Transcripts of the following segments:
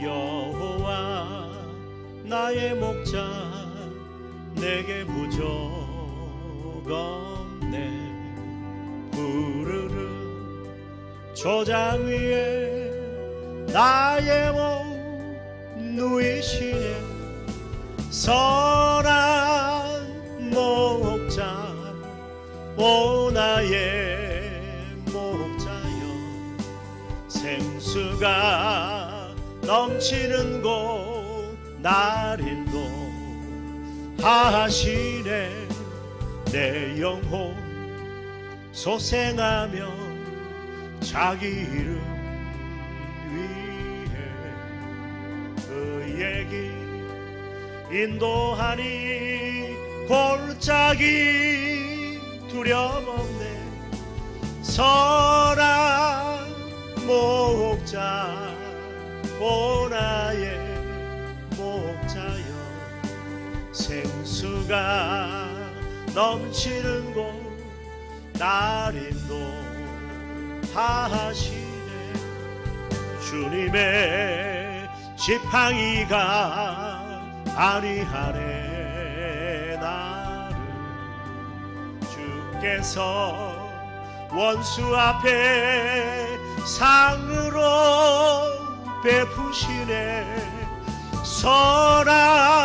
여호와 나의 목자 내게 부족 없네. 부르르 조장 위에 나의 몸 누이시네. 선한 목자 오 나의 목자여. 생수가 넘치는 곳 날인도 하시네. 내 영혼 소생하며 자기 이름 위해 그의 길 인도하니 골짜기 두려움 없네. 선 생수가 넘치는 곳 날인도 하시네. 주님의 지팡이가 아니하네 나를. 주께서 원수 앞에 상으로 베푸시네. 선한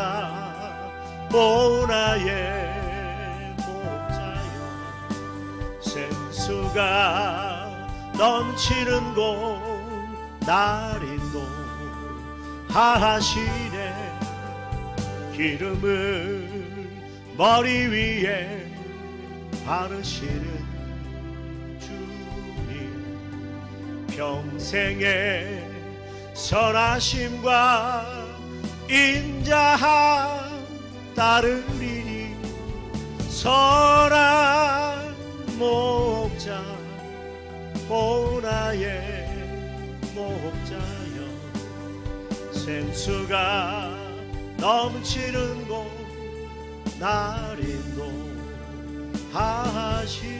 목자 모나의 목자여 생수가 넘치는 곳 날인도 하시네. 기름을 머리 위에 바르시는 주님. 평생의 선하심과 인자함 따르리니 선한 목자 보나의 목자여. 생수가 넘치는 곳 날인도 하시